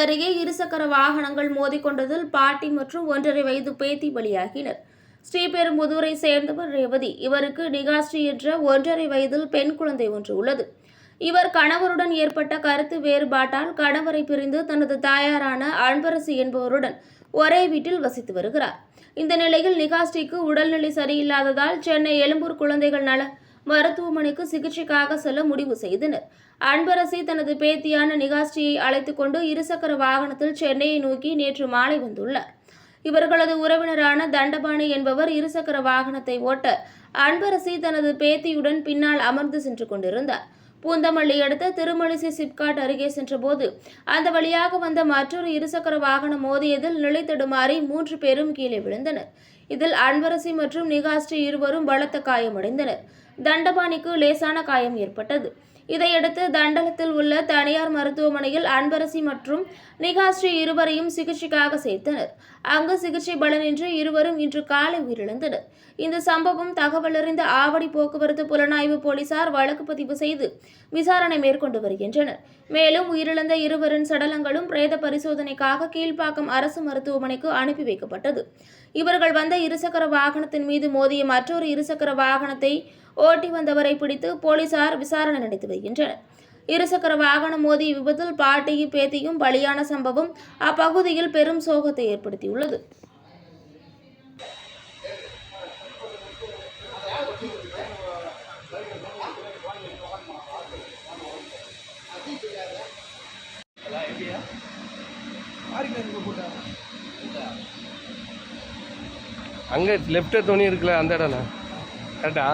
அருகே இருசக்கர வாகனங்கள் மோதிக்கொண்டதில் பாட்டி மற்றும் ஒன்றரை வயது பேத்தி பலியாகினர். ஸ்ரீபெரும்புதூரை சேர்ந்தவர் ரேவதி. இவருக்கு நிகாஸ்ரீ என்ற ஒன்றரை வயதில் பெண் குழந்தை ஒன்று உள்ளது. இவர் கணவருடன் ஏற்பட்ட கருத்து வேறுபாட்டால் கணவரை பிரிந்து தனது தாயாரான அன்பரசு என்பவருடன் ஒரே வீட்டில் வசித்து வருகிறார். இந்த நிலையில் நிகாஸ்ரீக்கு உடல்நிலை சரியில்லாததால் சென்னை எழும்பூர் குழந்தைகள் நல மருத்துவமனைக்கு சிகிச்சைக்காக செல்ல முடிவு செய்தனர். அன்பரசி தனது பேத்தியான நிகாஸ்ரீயை அழைத்துக் கொண்டு இருசக்கர வாகனத்தில் சென்னையை நோக்கி நேற்று மாலை வந்துள்ளார். இவர்களது உறவினரான தண்டபாணி என்பவர் இருசக்கர வாகனத்தை ஓட்ட அன்பரசி தனது பேத்தியுடன் பின்னால் அமர்ந்து சென்று கொண்டிருந்தார். பூந்தமல்லி அடுத்த திருமலிசை சிப்காட் அருகே சென்றபோது அந்த வழியாக வந்த மற்றொரு இருசக்கர வாகனம் மோதியதில் நிலை தடுமாறி மூன்று பேரும் கீழே விழுந்தனர். இதில் அன்பரசி மற்றும் நிகாஸ்ரீ இருவரும் பலத்த காயமடைந்தனர். தண்டபாணிக்கு லேசான காயம் ஏற்பட்டது. இதையடுத்து தண்டலத்தில் உள்ள தனியார் மருத்துவமனையில் அன்பரசி மற்றும் நிகாஸ்ரீ இருவரையும் சிகிச்சைக்காக சேர்த்தனர். அங்கு சிகிச்சை பலனின்றி இருவரும் இன்று காலை உயிரிழந்தனர். இந்த சம்பவம் தகவலறிந்த ஆவடி போக்குவரத்து புலனாய்வு போலீசார் வழக்கு பதிவு செய்து விசாரணை மேற்கொண்டு வருகின்றனர். மேலும் உயிரிழந்த இருவரின் சடலங்களும் பிரேத பரிசோதனைக்காக கீழ்ப்பாக்கம் அரசு மருத்துவமனைக்கு அனுப்பி வைக்கப்பட்டது. இவர்கள் வந்த இருசக்கர வாகனத்தின் மீது மோதிய மற்றொரு இருசக்கர வாகனத்தை ஓட்டி வந்தவரை பிடித்து போலீசார் விசாரணை நடத்தி வருகின்றனர். இருசக்கர வாகனம் மோதி விபத்தில் பாட்டியும் பேத்தியும் பலியான சம்பவம் அப்பகுதியில் பெரும் சோகத்தை ஏற்படுத்தியுள்ளது. அங்கே லெஃப்ட்டு துணி இருக்குல்ல அந்த இடம்ண்ணா கரெக்டா